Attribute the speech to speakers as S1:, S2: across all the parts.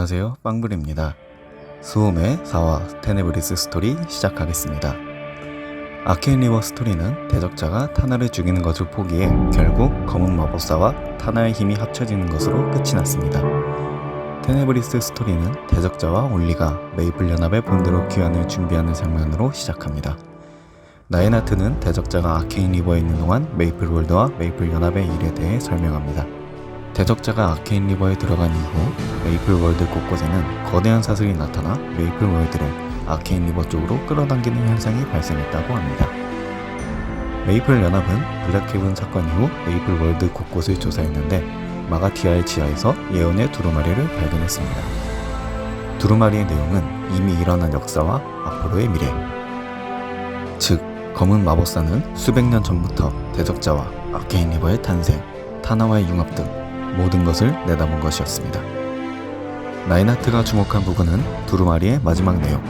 S1: 안녕하세요. 빵블입니다. 수홈의 4화 테네브리스 스토리 시작하겠습니다. 리버 스토리는 대적자가 타나를 죽이는 것을 포기해 결국 검은 마법사와 타나의 힘이 합쳐지는 것으로 끝이 났습니다. 테네브리스 스토리는 대적자와 올리가 메이플 연합의 본드로 귀환을 준비하는 장면으로 시작합니다. 나이나트는 대적자가 아케인 리버에 있는 동안 메이플 월드와 메이플 연합의 일에 대해 설명합니다 대적자가 아케인 리버에 들어간 이후 메이플 월드 곳곳에는 거대한 사슬이 나타나 메이플 월드를 아케인 리버 쪽으로 끌어당기는 현상이 발생했다고 합니다. 메이플 연합은 블랙헤븐 사건 이후 메이플 월드 곳곳을 조사했는데 마가티아의 지하에서 예언의 두루마리를 발견했습니다. 두루마리의 내용은 이미 일어난 역사와 앞으로의 미래. 즉, 검은 마법사는 수백 년 전부터 대적자와 아케인 리버의 탄생, 타나와의 융합 등 모든 것을 내다본 것이었습니다. 나이나트가 주목한 부분은 두루마리의 마지막 내용.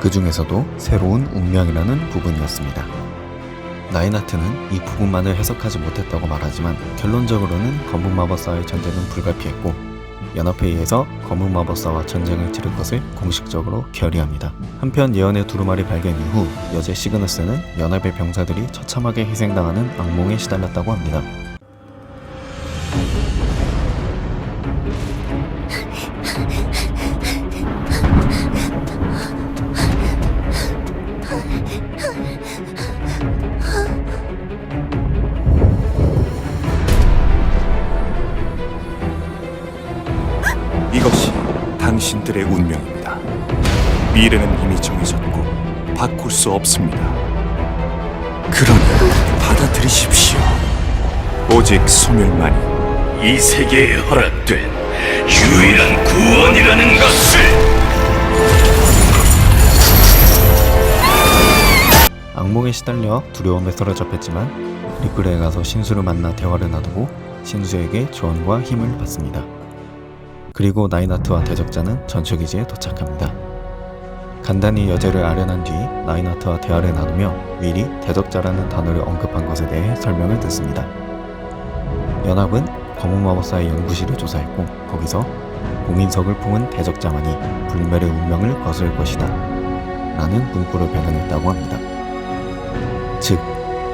S1: 그 중에서도 새로운 운명이라는 부분이었습니다. 나이나트는 이 부분만을 해석하지 못했다고 말하지만 결론적으로는 검은 마법사의 전쟁은 불가피했고 연합회의에서 검은 마법사와 전쟁을 치를 것을 공식적으로 결의합니다. 한편 예언의 두루마리 발견 이후 여제 시그너스는 연합의 병사들이 처참하게 희생당하는 악몽에 시달렸다고 합니다.
S2: 오직 소멸만이
S3: 이 세계에 허락된 유일한 구원이라는 것을
S1: 악몽에 시달려 두려움에 사로잡혔지만 리플에 가서 신수를 만나 대화를 나누고 신수에게 조언과 힘을 받습니다. 그리고 나이나트와 대적자는 전초기지에 도착합니다. 간단히 여제를 아련한 뒤 나이나트와 대화를 나누며 미리 대적자라는 단어를 언급한 것에 대해 설명을 듣습니다. 연합은 검은 마법사의 연구실을 조사했고 거기서 공인석을 품은 대적자만이 불멸의 운명을 거스를 것이다 라는 문구를 발견했다고 합니다. 즉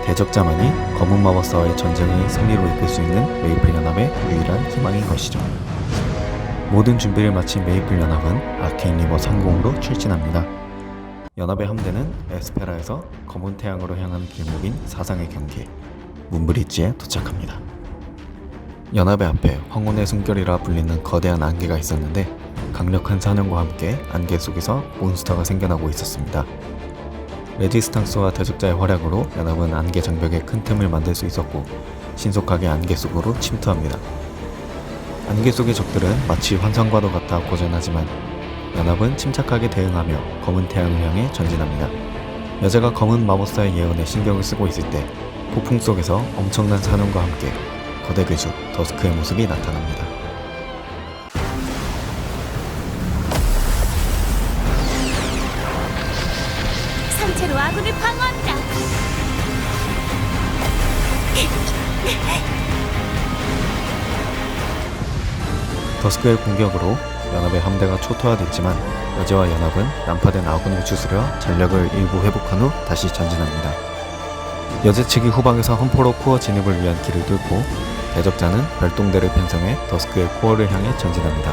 S1: 대적자만이 검은 마법사와의 전쟁을 승리로 이끌 수 있는 메이플 연합의 유일한 희망인 것이죠. 모든 준비를 마친 메이플 연합은 아케인 리버 상공으로 출진합니다. 연합의 함대는 에스페라에서 검은 태양으로 향하는 길목인 사상의 경계 문브리지에 도착합니다. 연합의 앞에 황혼의 숨결이라 불리는 거대한 안개가 있었는데 강력한 사냥과 함께 안개 속에서 몬스터가 생겨나고 있었습니다. 레지스탕스와 대적자의 활약으로 연합은 안개 장벽에 큰 틈을 만들 수 있었고 신속하게 안개 속으로 침투합니다. 안개 속의 적들은 마치 환상과도 같아 고전하지만 연합은 침착하게 대응하며 검은 태양을 향해 전진합니다. 여자가 검은 마법사의 예언에 신경을 쓰고 있을 때 폭풍 속에서 엄청난 사냥과 함께 거대 괴수 더스크의 모습이 나타납니다.
S4: 상체로 아군을 방어합니다.
S1: 더스크의 공격으로 연합의 함대가 초토화됐지만 여제와 연합은 난파된 아군을 추스려 전력을 일부 회복한 후 다시 전진합니다. 여제 측이 후방에서 험포로 코어 진입을 위한 길을 뚫고 대적자는 별동대를 편성해 더스크의 코어를 향해 전진합니다.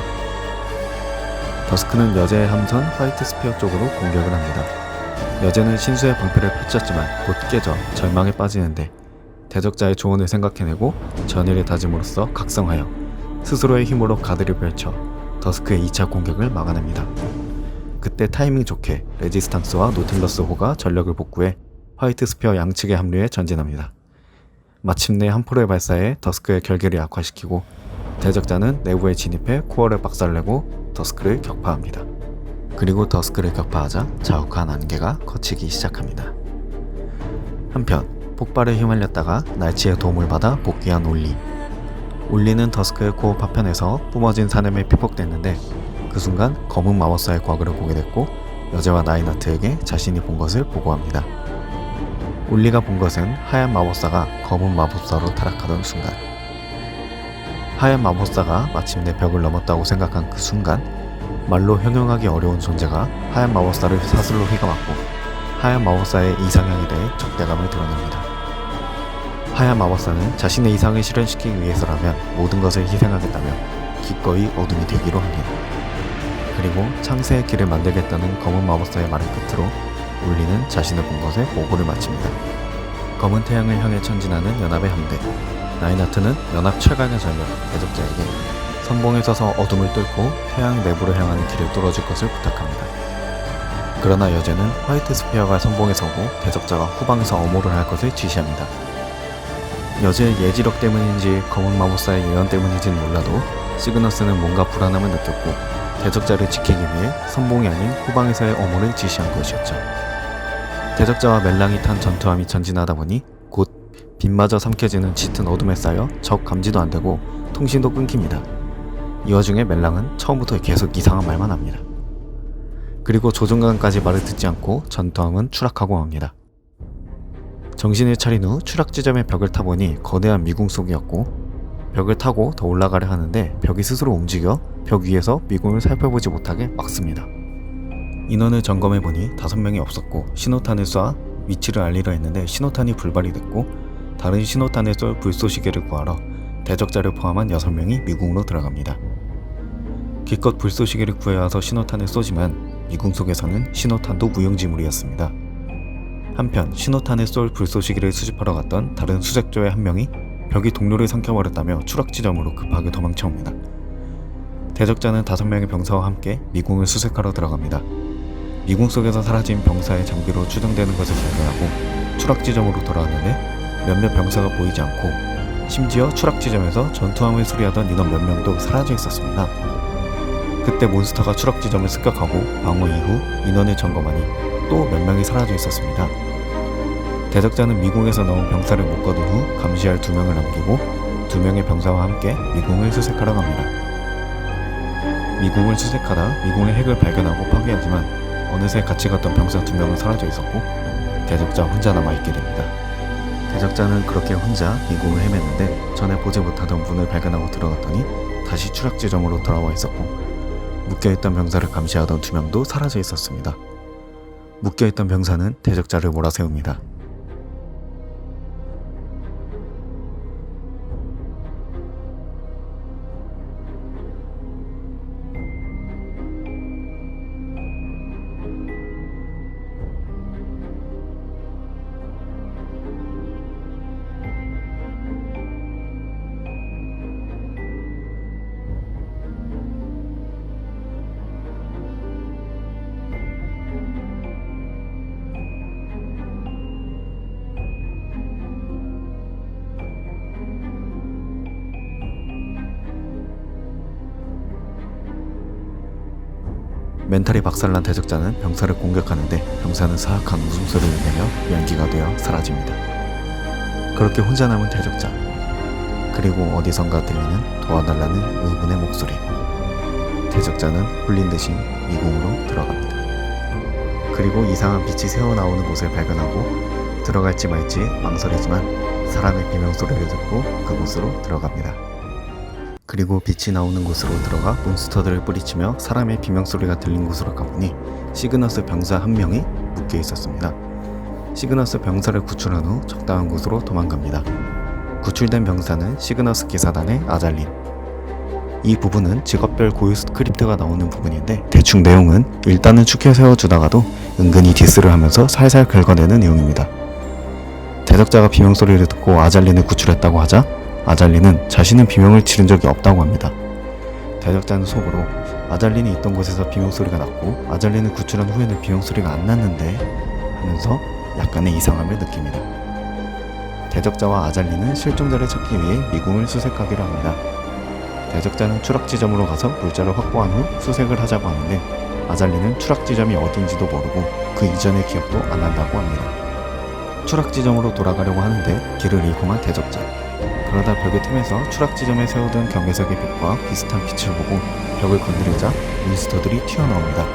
S1: 더스크는 여제의 함선 화이트 스피어 쪽으로 공격을 합니다. 여제는 신수의 방패를 펼쳤지만 곧 깨져 절망에 빠지는데 대적자의 조언을 생각해내고 전의를 다짐으로써 각성하여 스스로의 힘으로 가드를 펼쳐 더스크의 2차 공격을 막아냅니다. 그때 타이밍 좋게 레지스탕스와 노틸러스 호가 전력을 복구해 화이트 스피어 양측에 합류해 전진합니다. 마침내 한 포로의 발사에 더스크의 결계를 약화시키고 대적자는 내부에 진입해 코어를 박살내고 더스크를 격파합니다. 그리고 더스크를 격파하자 자욱한 안개가 걷히기 시작합니다. 한편 폭발에 휘말렸다가 날치의 도움을 받아 복귀한 올리 울리는 더스크의 코어 파편에서 뿜어진 사nem에 피폭됐는데 그 순간 검은 마법사의 과거를 보게 됐고 여제와 나이나트에게 자신이 본 것을 보고합니다. 울리가 본 것은 하얀 마법사가 검은 마법사로 타락하던 순간 하얀 마법사가 마침내 벽을 넘었다고 생각한 그 순간 말로 형용하기 어려운 존재가 하얀 마법사를 사슬로 휘감았고 하얀 마법사의 이상향에 대해 적대감을 드러냅니다. 하얀 마법사는 자신의 이상을 실현시키기 위해서라면 모든 것을 희생하겠다며 기꺼이 어둠이 되기로 합니다. 그리고 창세의 길을 만들겠다는 검은 마법사의 말의 끝으로 울리는 자신을 본 것에 보고를 마칩니다. 검은 태양을 향해 전진하는 연합의 함대 나이나트는 연합 최강의 전력 대적자에게 선봉에 서서 어둠을 뚫고 태양 내부로 향하는 길을 뚫어줄 것을 부탁합니다. 그러나 여제는 화이트 스피어가 선봉에 서고 대적자가 후방에서 엄호를 할 것을 지시합니다. 여제의 예지력 때문인지 검은 마법사의 예언 때문인지는 몰라도 시그너스는 뭔가 불안함을 느꼈고 대적자를 지키기 위해 선봉이 아닌 후방에서의 엄호를 지시한 것이었죠. 대적자와 멜랑이 탄 전투함이 전진하다 보니 곧 빛마저 삼켜지는 짙은 어둠에 쌓여 적 감지도 안 되고 통신도 끊깁니다. 이 와중에 멜랑은 처음부터 계속 이상한 말만 합니다. 그리고 조종관까지 말을 듣지 않고 전투함은 추락하고 맙니다. 정신을 차린 후 추락 지점의 벽을 타보니 거대한 미궁 속이었고 벽을 타고 더 올라가려 하는데 벽이 스스로 움직여 벽 위에서 미궁을 살펴보지 못하게 막습니다. 인원을 점검해 보니 다섯 명이 없었고 신호탄을 쏴 위치를 알리려 했는데 신호탄이 불발이 됐고 다른 신호탄을 쏠 불쏘시개를 구하러 대적자를 포함한 여섯 명이 미궁으로 들어갑니다. 기껏 불쏘시개를 구해와서 신호탄을 쏘지만 미궁 속에서는 신호탄도 무용지물이었습니다. 한편 신호탄을 쏠 불쏘시개를 수집하러 갔던 다른 수색조의 한 명이 벽이 동료를 삼켜버렸다며 추락 지점으로 급하게 도망쳐옵니다. 대적자는 다섯 명의 병사와 함께 미궁을 수색하러 들어갑니다. 미궁 속에서 사라진 병사의 장비로 추정되는 것을 발견하고 추락 지점으로 돌아왔는데 몇몇 병사가 보이지 않고 심지어 추락 지점에서 전투함을 수리하던 인원 몇 명도 사라져 있었습니다. 그때 몬스터가 추락 지점을 습격하고 방어 이후 인원을 점검하니 또 몇 명이 사라져 있었습니다. 대적자는 미궁에서 나온 병사를 묶어둔 후 감시할 두 명을 남기고 두 명의 병사와 함께 미궁을 수색하러 갑니다. 미궁을 수색하다 미궁의 핵을 발견하고 파괴하지만 어느새 같이 갔던 병사 두 명은 사라져 있었고 대적자 혼자 남아 있게 됩니다. 대적자는 그렇게 혼자 미궁을 헤맸는데 전에 보지 못하던 문을 발견하고 들어갔더니 다시 추락 지점으로 돌아와 있었고 묶여있던 병사를 감시하던 두 명도 사라져 있었습니다. 묶여있던 병사는 대적자를 몰아세웁니다. 멘탈이 박살난 대적자는 병사를 공격하는데 병사는 사악한 웃음소리를 내며 연기가 되어 사라집니다. 그렇게 혼자 남은 대적자. 그리고 어디선가 들리는 도와달라는 의문의 목소리. 대적자는 홀린 듯이 미궁으로 들어갑니다. 그리고 이상한 빛이 새어나오는 곳을 발견하고 들어갈지 말지 망설이지만 사람의 비명소리를 듣고 그곳으로 들어갑니다. 그리고 빛이 나오는 곳으로 들어가 몬스터들을 뿌리치며 사람의 비명소리가 들린 곳으로 가보니 시그너스 병사 한 명이 묶여 있었습니다. 시그너스 병사를 구출한 후 적당한 곳으로 도망갑니다. 구출된 병사는 시그너스 기사단의 아잘린. 이 부분은 직업별 고유 스크립트가 나오는 부분인데 대충 내용은 일단은 축해 세워주다가도 은근히 디스를 하면서 살살 긁어내는 내용입니다. 대적자가 비명소리를 듣고 아잘린을 구출했다고 하자 아잘린은 자신은 비명을 지른 적이 없다고 합니다. 대적자는 속으로 아잘린이 있던 곳에서 비명 소리가 났고 아잘린을 구출한 후에는 비명 소리가 안 났는데 하면서 약간의 이상함을 느낍니다. 대적자와 아잘린은 실종자를 찾기 위해 미궁을 수색하기로 합니다. 대적자는 추락 지점으로 가서 물자를 확보한 후 수색을 하자고 하는데 아잘린은 추락 지점이 어딘지도 모르고 그 이전의 기억도 안 난다고 합니다. 추락 지점으로 돌아가려고 하는데 길을 잃고만 대적자. 그러다 벽의 틈에서 추락 지점에 세우던 경계석의 빛과 비슷한 빛을 보고 벽을 건드리자 몬스터들이 튀어나옵니다.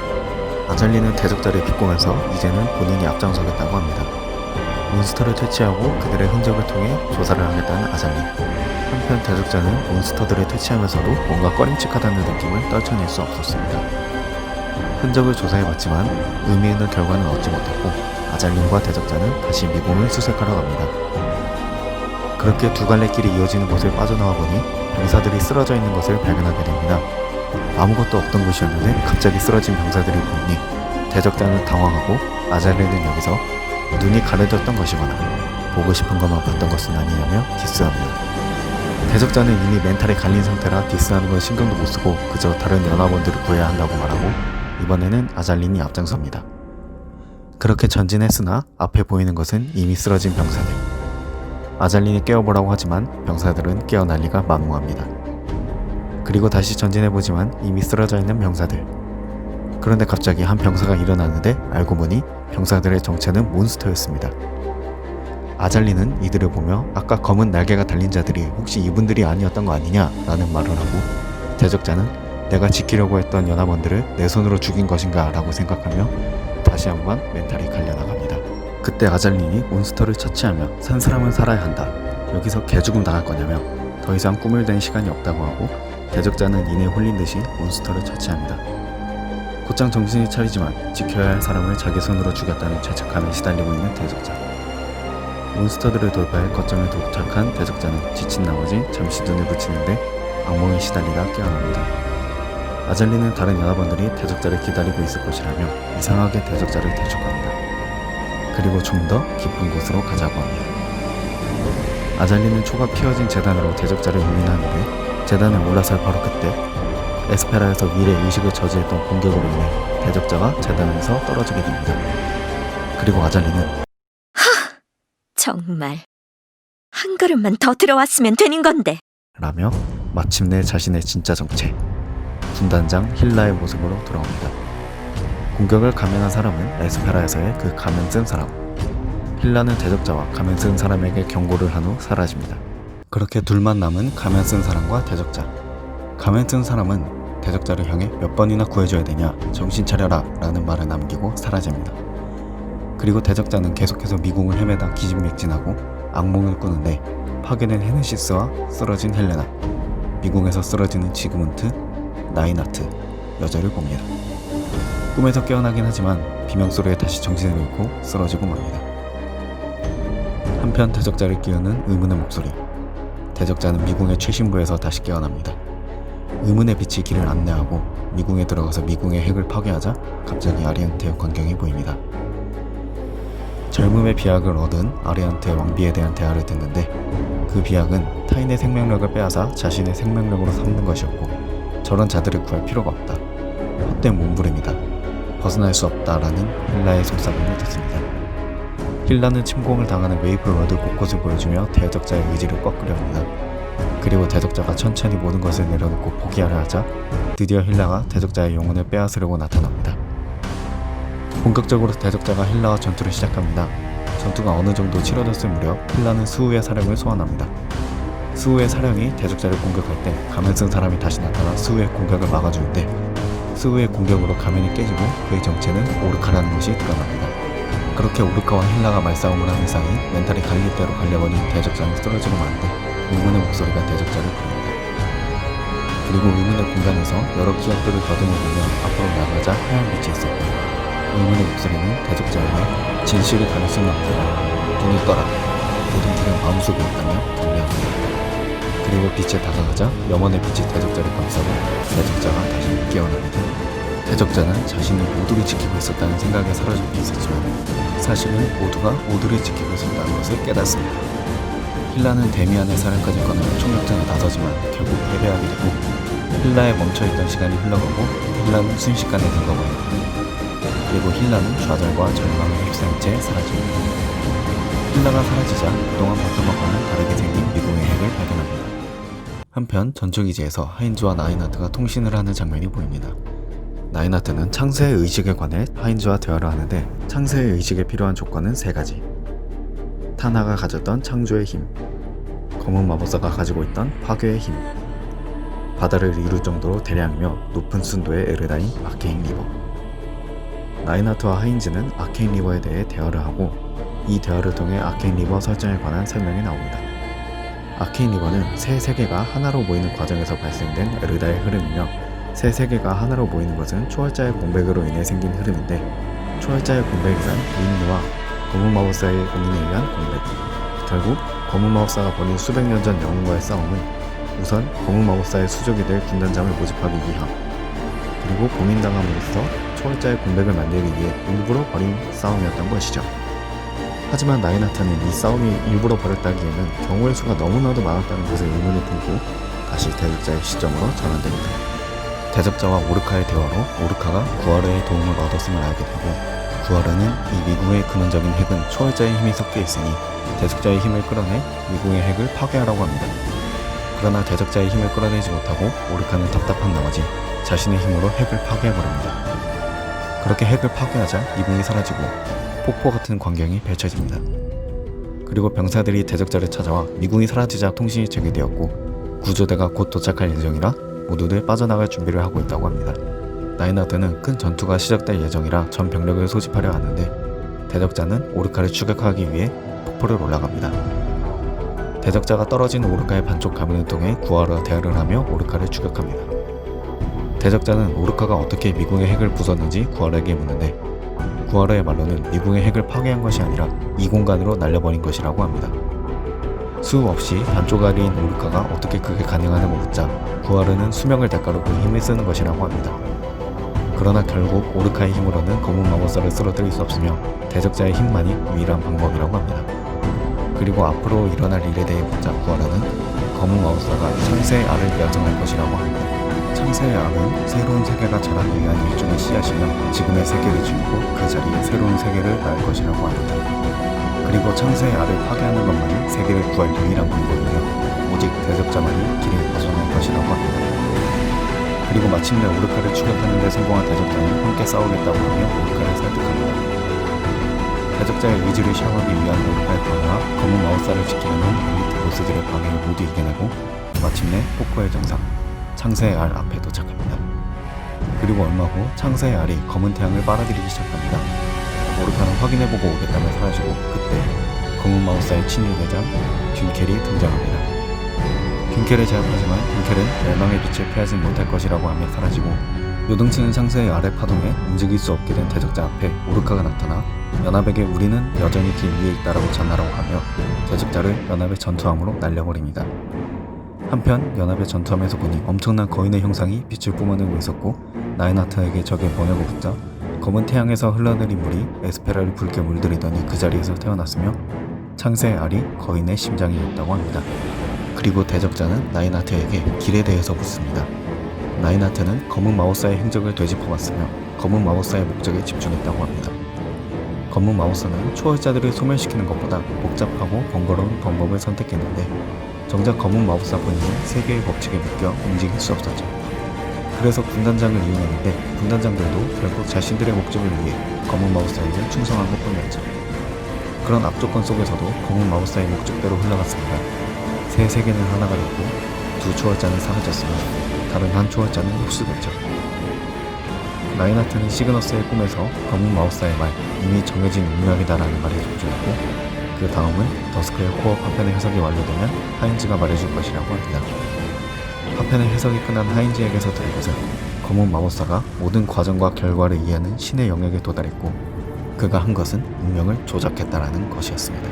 S1: 아잘리는 대적자를 비꼬면서 이제는 본인이 앞장서겠다고 합니다. 몬스터를 퇴치하고 그들의 흔적을 통해 조사를 하겠다는 아잘리. 한편 대적자는 몬스터들을 퇴치하면서도 뭔가 꺼림칙하다는 느낌을 떨쳐낼 수 없었습니다. 흔적을 조사해봤지만 의미 있는 결과는 얻지 못했고 아잘린과 대적자는 다시 미궁을 수색하러 갑니다. 그렇게 두 갈래 길이 이어지는 곳을 빠져나와 보니 병사들이 쓰러져 있는 것을 발견하게 됩니다. 아무것도 없던 곳이었는데 갑자기 쓰러진 병사들이 보이니 대적자는 당황하고 아잘린은 여기서 눈이 가려졌던 것이거나 보고 싶은 것만 봤던 것은 아니냐며 디스합니다. 대적자는 이미 멘탈이 갈린 상태라 디스하는 건 신경도 못 쓰고 그저 다른 연합원들을 구해야 한다고 말하고 이번에는 아잘린이 앞장섭니다. 그렇게 전진했으나 앞에 보이는 것은 이미 쓰러진 병사들. 아잘린이 깨워보라고 하지만 병사들은 깨어 난리가 만무합니다. 그리고 다시 전진해보지만 이미 쓰러져 있는 병사들. 그런데 갑자기 한 병사가 일어나는데 알고 보니 병사들의 정체는 몬스터였습니다. 아잘리는 이들을 보며 아까 검은 날개가 달린 자들이 혹시 이분들이 아니었던 거 아니냐 라는 말을 하고 대적자는 내가 지키려고 했던 연합원들을 내 손으로 죽인 것인가 라고 생각하며 다시 한번 멘탈이 갈려나갑니다. 그때 아잘린이 몬스터를 처치하며 산 사람은 살아야 한다. 여기서 개죽음 당할 거냐며 더 이상 꿈을 댄 시간이 없다고 하고 대적자는 이내 홀린 듯이 몬스터를 처치합니다. 곧장 정신이 차리지만 지켜야 할 사람을 자기 손으로 죽였다는 죄책감에 시달리고 있는 대적자. 몬스터들을 돌파해 거점에 도착한 대적자는 지친 나머지 잠시 눈을 붙이는데 악몽에 시달리다 깨어납니다. 아잘리는 다른 연합원들이 대적자를 기다리고 있을 것이라며 이상하게 대적자를 대적합니다. 그리고 좀 더 깊은 곳으로 가자고 합니다. 아잘리는 초가 피어진 재단으로 대적자를 유인하는데 재단에 올라설 바로 그때 에스페라에서 미래 의식을 저지했던 공격으로 인해 대적자가 재단에서 떨어지게 됩니다. 그리고 아잘리는
S5: 정말 한 걸음만 더 들어왔으면 되는 건데
S1: 라며 마침내 자신의 진짜 정체 군단장 힐라의 모습으로 돌아옵니다. 공격을 감행한 사람은 에스페라에서의 그 가면 쓴 사람. 힐라는 대적자와 가면 쓴 사람에게 경고를 한 후 사라집니다. 그렇게 둘만 남은 가면 쓴 사람과 대적자. 가면 쓴 사람은 대적자를 향해 몇 번이나 구해줘야 되냐 정신 차려라 라는 말을 남기고 사라집니다. 그리고 대적자는 계속해서 미궁을 헤매다 기진맥진하고 악몽을 꾸는데 파괴된 헤네시스와 쓰러진 헬레나 미궁에서 쓰러지는 지그문트, 나이나트, 여자를 봅니다. 꿈에서 깨어나긴 하지만 비명소리에 다시 정신을 잃고 쓰러지고 맙니다. 한편 대적자를 끼우는 의문의 목소리. 대적자는 미궁의 최신부에서 다시 깨어납니다. 의문의 빛이 길을 안내하고 미궁에 들어가서 미궁의 핵을 파괴하자 갑자기 아리안테의 광경이 보입니다. 젊음의 비약을 얻은 아리안테 왕비에 대한 대화를 듣는데 그 비약은 타인의 생명력을 빼앗아 자신의 생명력으로 삼는 것이었고 저런 자들을 구할 필요가 없다. 헛된 몸부림이다. 벗어날 수 없다라는 힐라의 속삭임을 듣습니다. 힐라는 침공을 당하는 웨이브로드 곳곳을 보여주며 대적자의 의지를 꺾으려 합니다. 그리고 대적자가 천천히 모든 것을 내려놓고 포기하려 하자 드디어 힐라가 대적자의 영혼을 빼앗으려고 나타납니다. 본격적으로 대적자가 힐라와 전투를 시작합니다. 전투가 어느 정도 치러졌을 무렵 힐라는 수우의 사령을 소환합니다. 수우의 사령이 대적자를 공격할 때 가면 쓴 사람이 다시 나타나 수우의 공격을 막아주는데 수우의 공격으로 가면이 깨지고 그의 정체는 오르카라는 것이 드러납니다. 그렇게 오르카와 힐라가 말싸움을 하는 사이 멘탈이 갈릴 대로 갈려버린 대적자는 쓰러지고 마는데 의문의 목소리가 대적자를 부릅니다. 그리고 의문의 공간에서 여러 기억들을 더듬어보며 앞으로 나가자 하얀 빛이 있었고 의문의 목소리는 대적자에게 진실을 가릴 수는 없다. 눈을 떠라. 모든 길은 마음속에 있다며 격려합니다. 그리고 빛에 다가가자 영원의 빛이 대적자를 감싸고 대적자가 다시 깨어납니다. 대적자는 자신이 모두를 지키고 있었다는 생각에 사로잡혀 있었지만 사실은 모두가 모두를 지키고 있었다는 것을 깨닫습니다. 힐라는 데미안의 사령까지 꺼내며 총격전에 나서지만 결국 패배하게 되고 힐라에 멈춰있던 시간이 흘러가고 힐라는 순식간에 늙어버립니다. 그리고 힐라는 좌절과 절망에 휩싸인 채 사라집니다. 힐라가 사라지자 그동안 봤던 것과는 다르게 생긴 미궁의 핵을 발견합니다. 한편 전초기지에서 하인즈와 나이나트가 통신을 하는 장면이 보입니다. 나이나트는 창세의 의식에 관해 하인즈와 대화를 하는데 창세의 의식에 필요한 조건은 세 가지. 타나가 가졌던 창조의 힘, 검은 마법사가 가지고 있던 파괴의 힘. 바다를 이룰 정도로 대량이며 높은 순도의 에르다인 아케인 리버. 나이나트와 하인즈는 아케인 리버에 대해 대화를 하고 이 대화를 통해 아케인 리버 설정에 관한 설명이 나옵니다. 아케인 리버는 새 세계가 하나로 모이는 과정에서 발생된 에르다의 흐름이며 새 세계가 하나로 모이는 것은 초월자의 공백으로 인해 생긴 흐름인데 초월자의 공백이란 윈드와 검은 마법사의 공인에 의한 공백. 결국 검은 마법사가 벌인 수백 년 전 영웅과의 싸움은 우선 검은 마법사의 수족이 될 군단장을 모집하기 위함 그리고 봉인당함으로써 초월자의 공백을 만들기 위해 일부러 벌인 싸움이었던 것이죠. 하지만 나이나타는 이 싸움이 일부러 벌였다기에는 경우의 수가 너무나도 많았다는 것을 의문을 품고 다시 대적자의 시점으로 전환됩니다. 대적자와 오르카의 대화로 오르카가 구하르의 도움을 얻었음을 알게 되고 구하르는 이 미궁의 근원적인 핵은 초월자의 힘이 섞여 있으니 대적자의 힘을 끌어내 미궁의 핵을 파괴하라고 합니다. 그러나 대적자의 힘을 끌어내지 못하고 오르카는 답답한 나머지 자신의 힘으로 핵을 파괴해버립니다. 그렇게 핵을 파괴하자 미궁이 사라지고 폭포 같은 광경이 펼쳐집니다. 그리고 병사들이 대적자를 찾아와 미궁이 사라지자 통신이 재개되었고 구조대가 곧 도착할 예정이라 모두들 빠져나갈 준비를 하고 있다고 합니다. 나이나드는 큰 전투가 시작될 예정이라 전 병력을 소집하려 하는데 대적자는 오르카를 추격하기 위해 폭포를 올라갑니다. 대적자가 떨어진 오르카의 반쪽 가문을 통해 구하러 대화를 하며 오르카를 추격합니다. 대적자는 오르카가 어떻게 미궁의 핵을 부쉈는지 구하러에게 묻는데 구하러의 말로는 미궁의 핵을 파괴한 것이 아니라 이 공간으로 날려버린 것이라고 합니다. 수업 없이 반쪽아리인 오르카가 어떻게 그게 가능하냐고 묻자 구하르는 수명을 대가로 그 힘을 쓰는 것이라고 합니다. 그러나 결국 오르카의 힘으로는 검은 마법사를 쓰러뜨릴 수 없으며 대적자의 힘만이 유일한 방법이라고 합니다. 그리고 앞으로 일어날 일에 대해 묻자 구하르는 검은 마법사가 창세의 알을 야정할 것이라고 합니다. 창세의 알은 새로운 세계가 자라기 위한 일종의 씨앗이며 지금의 세계를 죽이고 그 자리에 새로운 세계를 낳을 것이라고 합니다. 그리고 창세의 알을 파괴하는 것만이 세계를 구할 유일한 방법이며 오직 대적자만이 길을 벗어날 것이라고 합니다. 그리고 마침내 오르카를 추격하는 데 성공한 대적자는 함께 싸우겠다고 하며 오르카를 설득합니다. 대적자의 의지를 샤워하기 위한 오르카의 방어와 검은 마법사를 지키려는 엘리트 보스들의 방해를 모두 이겨내고 마침내 포코의 정상 창세의 알 앞에 도착합니다. 그리고 얼마 후 창세의 알이 검은 태양을 빨아들이기 시작합니다. 오르카는 확인해보고 오겠다며 사라지고 그때 검은 마법사의 친일 대장 균켈이 등장합니다. 균켈을 제압하지만 균켈은 멸망의 빛을 피하지 못할 것이라고 하며 사라지고 요동치는 상세의 아래 파동에 움직일 수 없게 된 대적자 앞에 오르카가 나타나 연합에게 우리는 여전히 길 위에 있다라고 전하라고 하며 대적자를 연합의 전투함으로 날려버립니다. 한편 연합의 전투함에서 보니 엄청난 거인의 형상이 빛을 뿜어내고 있었고 나인하트에게 적을 보내고 붙자 검은 태양에서 흘러내린 물이 에스페라를 붉게 물들이더니 그 자리에서 태어났으며 창세의 알이 거인의 심장이었다고 합니다. 그리고 대적자는 나인하트에게 길에 대해서 묻습니다. 나인하트는 검은 마법사의 행적을 되짚어봤으며 검은 마법사의 목적에 집중했다고 합니다. 검은 마법사는 초월자들을 소멸시키는 것보다 복잡하고 번거로운 방법을 선택했는데 정작 검은 마법사 본인은 세계의 법칙에 묶여 움직일 수 없었죠. 그래서 군단장을 이용했는데 군단장들도 결국 자신들의 목적을 위해 검은 마법사에게 충성한 것뿐이었죠. 그런 앞조건 속에서도 검은 마법사의 목적대로 흘러갔습니다. 새 세계는 하나가 됐고 두 초월자는 사라졌으며 다른 한 초월자는 흡수됐죠. 나이나트는 시그너스의 꿈에서 검은 마법사의 말 이미 정해진 운명이다라는 말에 집중했고 그 다음은 더스크의 코어 파편의 해석이 완료되면 하인즈가 말해줄 것이라고 합니다. 파편의 해석이 끝난 하인즈에게서 들은 것은 검은 마법사가 모든 과정과 결과를 이해하는 신의 영역에 도달했고 그가 한 것은 운명을 조작했다라는 것이었습니다.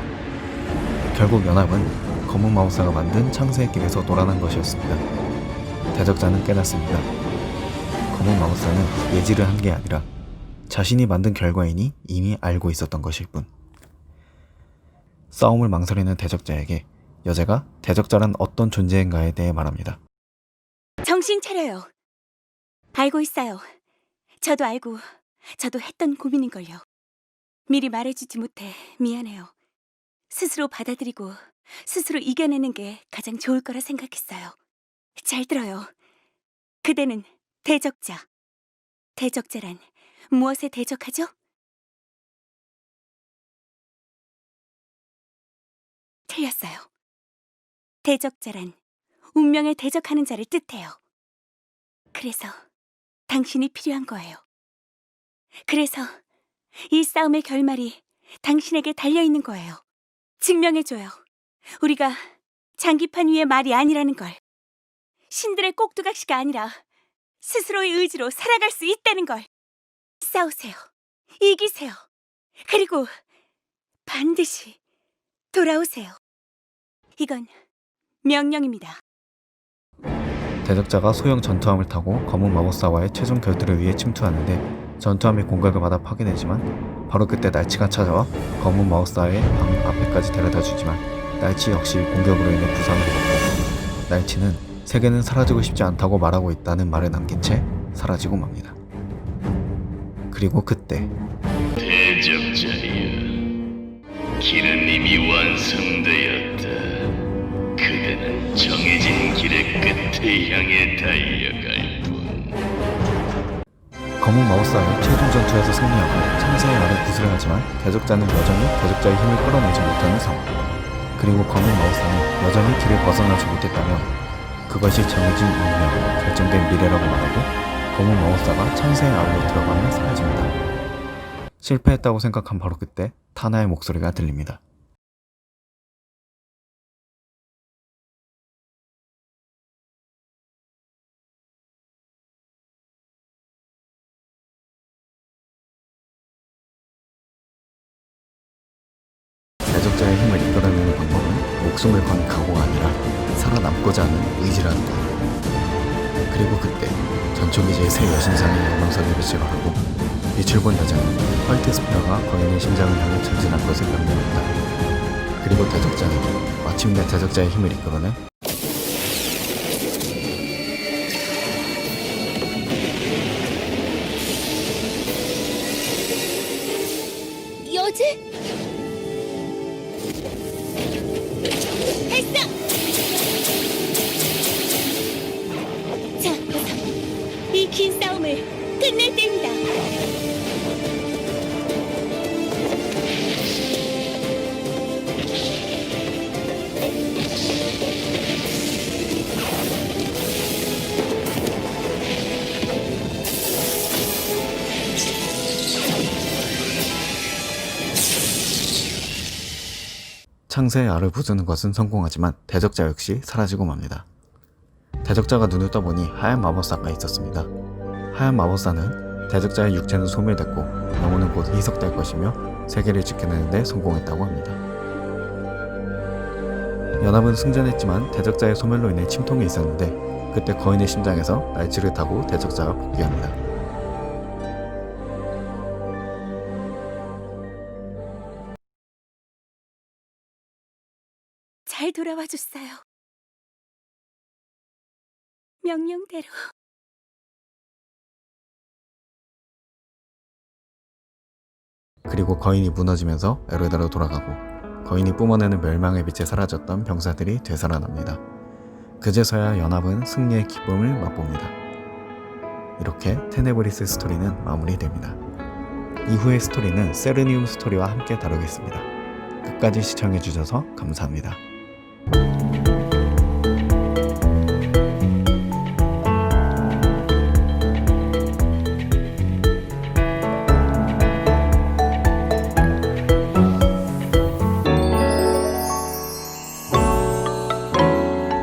S1: 결국 연합은 검은 마법사가 만든 창세의 길에서 돌아난 것이었습니다. 대적자는 깨닫습니다. 검은 마법사는 예지를 한 게 아니라 자신이 만든 결과이니 이미 알고 있었던 것일 뿐. 싸움을 망설이는 대적자에게 여자가 대적자란 어떤 존재인가에 대해 말합니다.
S5: 정신 차려요. 알고 있어요. 저도 알고, 저도 했던 고민인걸요. 미리 말해주지 못해 미안해요. 스스로 받아들이고 스스로 이겨내는 게 가장 좋을 거라 생각했어요. 잘 들어요. 그대는 대적자. 대적자란 무엇에 대적하죠? 틀렸어요.
S4: 대적자란 운명에 대적하는 자를 뜻해요. 그래서 당신이 필요한 거예요. 그래서 이 싸움의 결말이 당신에게 달려 있는 거예요. 증명해줘요. 우리가 장기판 위의 말이 아니라는 걸. 신들의 꼭두각시가 아니라 스스로의 의지로 살아갈 수 있다는 걸. 싸우세요. 이기세요. 그리고 반드시 돌아오세요. 이건 명령입니다.
S1: 대적자가 소형 전투함을 타고 검은 마법사와의 최종 결투를 위해 침투하는데 전투함이 공격을 받아 파괴되지만 바로 그때 날치가 찾아와 검은 마법사의 방 앞에까지 데려다 주지만 날치 역시 공격으로 인해 부상을 입었고 날치는 세계는 사라지고 싶지 않다고 말하고 있다는 말을 남긴 채 사라지고 맙니다. 그리고 그때
S3: 대적자여 이미 완성되었다 정해진 길의 끝에 향해 달려갈 뿐
S1: 검은 마법사는 최종 전투에서 승리하고 참새의 알을 구슬하지만 대적자는 여전히 대적자의 힘을 끌어내지 못하는 상황. 그리고 검은 마법사는 여전히 길을 벗어나지 못했다면 그것이 정해진 운명, 결정된 미래라고 말하고 검은 마법사가 참새의 알로 들어가며 사라집니다. 실패했다고 생각한 바로 그때 타나의 목소리가 들립니다. 목숨을 건 각오가 아니라 살아남고자 하는 의지라는 것. 그리고 그때 전초기지의 새 여신상이 영광선을 빛을 발하고 빛을 본 여자는 화이트 스피어가 거인의 심장을 향해 전진한 것을 명령한다. 그리고 대적자는 마침내 대적자의 힘을 이끌어내 창세의 알을 부수는 것은 성공하지만 대적자 역시 사라지고 맙니다. 대적자가 눈을 떠보니 하얀 마법사가 있었습니다. 하얀 마법사는 대적자의 육체는 소멸됐고 영혼은 곧 희석될 것이며 세계를 지켜내는데 성공했다고 합니다. 연합은 승전했지만 대적자의 소멸로 인해 침통이 있었는데 그때 거인의 심장에서 날치를 타고 대적자가 복귀합니다.
S4: 잘 돌아와 줬어요. 명령대로.
S1: 그리고 거인이 무너지면서 에르다로 돌아가고 거인이 뿜어내는 멸망의 빛에 사라졌던 병사들이 되살아납니다. 그제서야 연합은 승리의 기쁨을 맛봅니다. 이렇게 테네브리스 스토리는 마무리됩니다. 이후의 스토리는 세르니움 스토리와 함께 다루겠습니다. 끝까지 시청해주셔서 감사합니다. Bye.